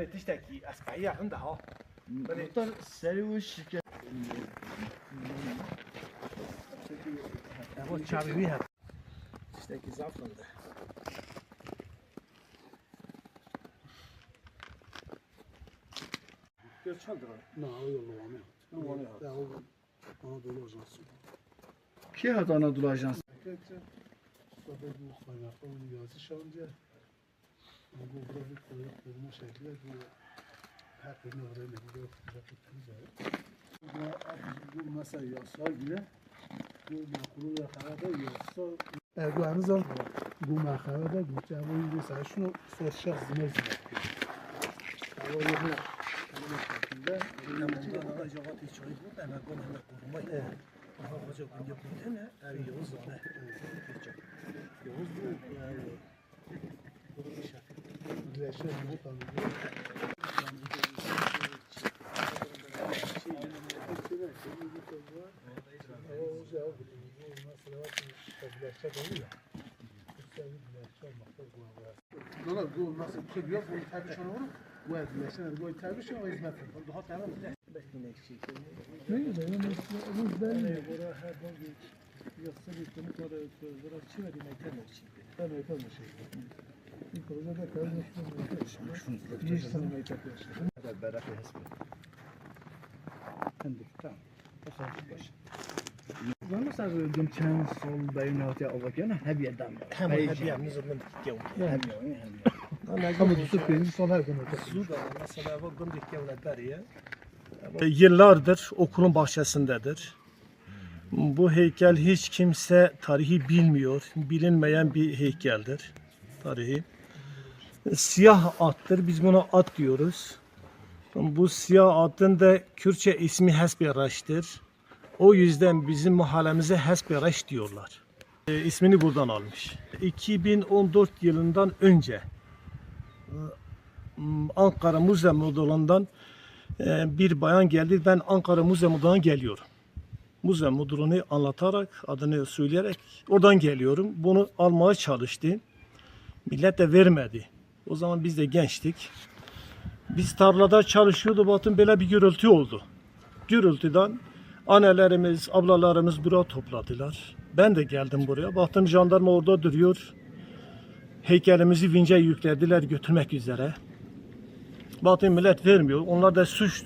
Espriye yakında ha. Böyle Muhtar seri o şirket. bu çabibi hep. Tişteki zafrında. Göz çaldır onu. Ne o yolu var mı? Luvanı Ya o Anadolu Ajansı. Ki hat Anadolu Ajansı. Bu kaynaklı onu yazı şanca. Bu bir koyu kurma şekli bu hep birine öğrenme gidiyor. Bu mesela yasa bile bu makulu ya kadar yasa Ergo anızal bu mahkemede gitse bu mesela şunu soracak zımır zımır. Ama bu şekilde Bundan hiç bu da hemen konu hemen koruma. Evet. Aha hoca kunca kunca ne? Evi Yavuz ne? Yavuz bu yani bu Dolar bu nasıl kılıyor bu tabii şunu vurur. Bu etmesin bu tabii şunu hizmet. Daha tamam. Ne güzel. Bu belli. Bura her yoksa bir konu kadar bura çiğ ve dinleyken için. Ben öyle bir şey. Yıllardır okulun bahçesindedir. Bu heykel hiç kimse tarihi bilmiyor, bilinmeyen bir heykeldir. Tarihi. Siyah attır, biz buna at diyoruz. Bu siyah atın da Kürtçe ismi Hesberaş'tır. O yüzden bizim mahallemize Hesberaş diyorlar. E, ismini buradan almış. 2014 yılından önce m, Ankara Müze Müdürlüğü'nden e, bir bayan geldi. Ben Ankara Müze Müdürlüğü'ne geliyorum. Müze Müdürlüğü'nü anlatarak, adını söyleyerek oradan geliyorum. Bunu almaya çalıştı. Millet de vermedi. O zaman biz de gençtik. Biz tarlada çalışıyordu. Bakın böyle bir gürültü oldu. Gürültüden annelerimiz, ablalarımız buraya topladılar. Ben de geldim buraya. Baktım jandarma orada duruyor. Heykelimizi vince yüklediler götürmek üzere. Baktım millet vermiyor. Onlar da suç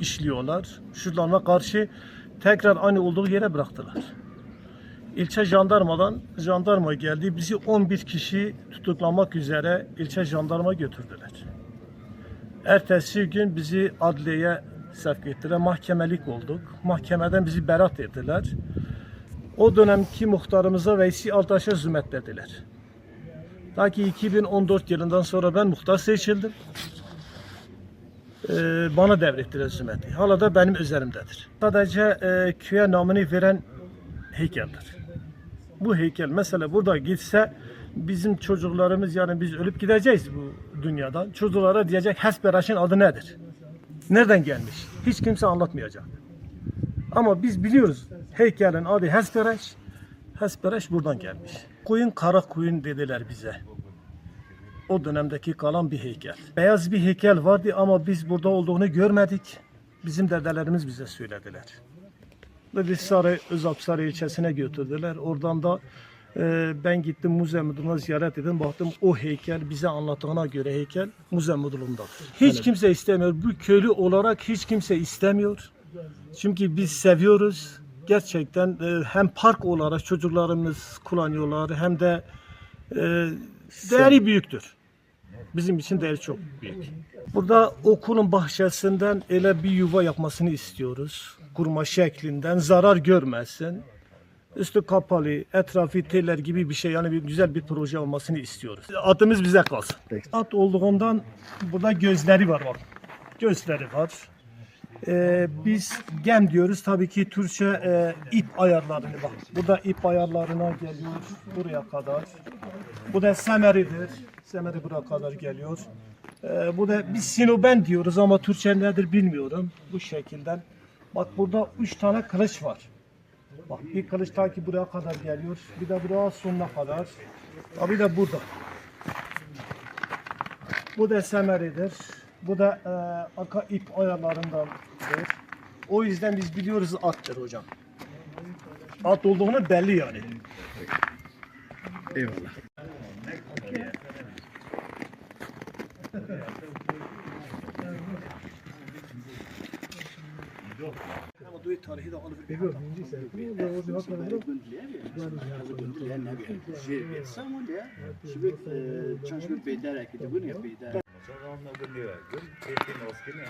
işliyorlar. Suçlarına karşı tekrar aynı olduğu yere bıraktılar. İlçe jandarmadan jandarma geldi. Bizi 11 kişi tutuklamak üzere ilçe jandarma götürdüler. Ertesi gün bizi adliyeye sevk ettiler. Mahkemelik olduk. Mahkemeden bizi berat ettiler. O dönemki muhtarımıza Veysi Altaş'a zulmettirdiler. Ta ki 2014 yılından sonra ben muhtar seçildim. Ee, bana devrettiler hizmeti. Hala da benim üzerimdedir. Sadece e, köye namını veren heykeldir. Bu heykel mesela burada gitse bizim çocuklarımız yani biz ölüp gideceğiz bu dünyadan. Çocuklara diyecek Hesberaş'ın adı nedir? Nereden gelmiş? Hiç kimse anlatmayacak. Ama biz biliyoruz heykelin adı Hesberaş. Hesberaş buradan gelmiş. Koyun kara koyun dediler bize. O dönemdeki kalan bir heykel. Beyaz bir heykel vardı ama biz burada olduğunu görmedik. Bizim dedelerimiz bize söylediler. Ve biz Sarı, Özalpsarı ilçesine götürdüler. Oradan da e, ben gittim müze müdürüne ziyaret edin. Baktım o heykel bize anlattığına göre heykel müze müdürlüğünde. Hiç kimse istemiyor. Bu köylü olarak hiç kimse istemiyor. Çünkü biz seviyoruz. Gerçekten e, hem park olarak çocuklarımız kullanıyorlar hem de e, değeri büyüktür. Bizim için değeri çok büyük. Burada okulun bahçesinden öyle bir yuva yapmasını istiyoruz. Kurma şeklinden zarar görmesin. Üstü kapalı, etrafı teller gibi bir şey yani bir güzel bir proje olmasını istiyoruz. Atımız bize kalsın. At olduğundan burada gözleri var bak. Gözleri var. Ee, biz gem diyoruz tabii ki Türkçe e, ip ayarlarını bak. Burada ip ayarlarına geliyor buraya kadar. Bu da semeridir. Semeri buraya kadar geliyor. Ee, bu da biz sinoben diyoruz ama Türkçe nedir bilmiyorum. Bu şekilde. Bak burada üç tane kılıç var. Bak bir kılıç ta ki buraya kadar geliyor. Bir de buraya sonuna kadar. Tabii de burada. Bu da semeridir. Bu da e, arka ip ayarlarındandır. O yüzden biz biliyoruz attır hocam. At olduğunu belli yani. Eyvallah. Ama duyu tarihi de alıp بگو اینجی anlabiliyor. Gün kesin olsun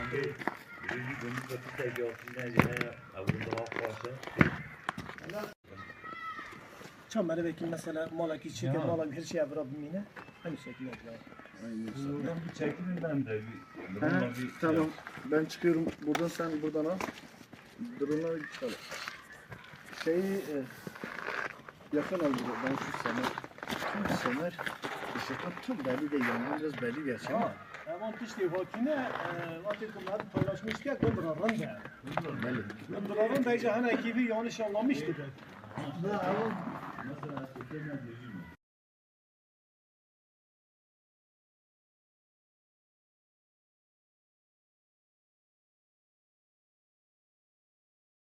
mesela malak içi, malak her şey yapar abim yine. Hani şekil yapar. Buradan bir çekilin ben de. He, tamam. Ben çıkıyorum. Buradan sen buradan al. Drone'a çıkalım. Şeyi e, yakın al burada. Ben şu semer. Semer. Işık şey tuttum. Beli de yanılacağız. Beli geçer. Evan tişti hatine, vatil kumlar paylaşmış ki gönderer rında. Gönderer rında iyice hani ekibi yanlış anlamıştı. Mesela evan, mesela?